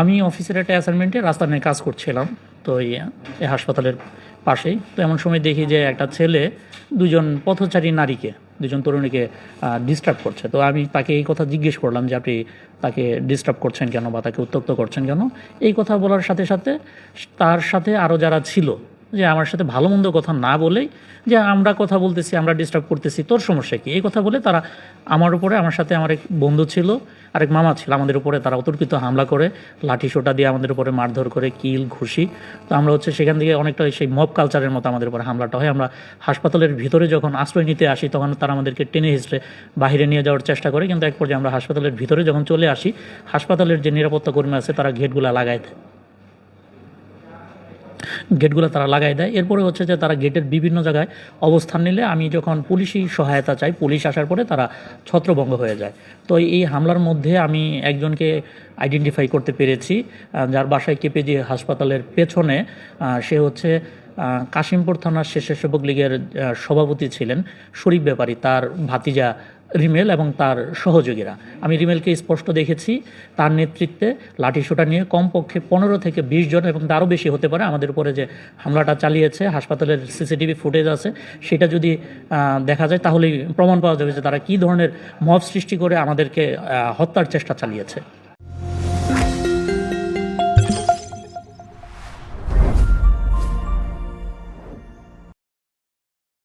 আমি অফিসের একটা অ্যাসাইনমেন্টে রাস্তা নিয়ে কাজ করছিলাম, তো এই হাসপাতালের পাশেই। তো এমন সময় দেখি যে একটা ছেলে দুজন পথচারী নারীকে, দুজন তরুণীকে ডিস্টার্ব করছে। তো আমি তাকে এই কথা জিজ্ঞেস করলাম যে, আপনি তাকে ডিস্টার্ব করছেন কেন বা তাকে উত্তক্ত করছেন কেন? এই কথা বলার সাথে সাথে, তার সাথে আরও যারা ছিল যে আমার সাথে ভালো মন্দ কথা না বলেই যে আমরা কথা বলতেছি, আমরা ডিস্টার্ব করতেছি, তোর সমস্যা কি? এই কথা বলে তারা আমার উপরে, আমার সাথে আমার এক বন্ধু ছিল, আরেক মামা ছিল, আমাদের উপরে তারা অতর্কিত হামলা করে, লাঠি সোটা দিয়ে আমাদের উপরে মারধর করে, কিল, ঘুষি। তো আমরা হচ্ছে সেখান থেকে অনেকটা সেই মব কালচারের মতো আমাদের উপরে হামলাটা হয়। আমরা হাসপাতালের ভিতরে যখন আশ্রয় নিতে আসি, তখন তারা আমাদেরকে টেনে হিসড়ে বাইরে নিয়ে যাওয়ার চেষ্টা করে। কিন্তু এক পর্যায়ে আমরা হাসপাতালের ভিতরে যখন চলে আসি, হাসপাতালের যে নিরাপত্তা কর্মী আছে, তারা গেটগুলো লাগায় দেয়। গেটগুলো তারা লাগাই দেয়। এরপরে হচ্ছে যে তারা গেটের বিভিন্ন জায়গায় অবস্থান নিলে আমি যখন পুলিশি সহায়তা চাই, পুলিশ আসার পরে তারা ছত্রভঙ্গ হয়ে যায়। তো এই হামলার মধ্যে আমি একজনকে আইডেন্টিফাই করতে পেরেছি যার বাসায় কেপিজি হাসপাতালের পেছনে সে হচ্ছে কাশিমপুর থানার স্বেচ্ছাসেবক লীগের সভাপতি ছিলেন শরীফ ব্যাপারী। তার ভাতিজা রিমেল এবং তার সহযোগীরা। আমি রিমেলকে স্পষ্ট দেখেছি, তার নেতৃত্বে লাঠিসোঁটা নিয়ে কমপক্ষে পনেরো থেকে বিশ জন এবং তারও বেশি হতে পারে আমাদের উপরে যে হামলাটা চালিয়েছে, হাসপাতালের সিসিটিভি ফুটেজ আছে, সেটা যদি দেখা যায় তাহলেই প্রমাণ পাওয়া যাবে যে তারা কী ধরনের মব সৃষ্টি করে আমাদেরকে হত্যার চেষ্টা চালিয়েছে।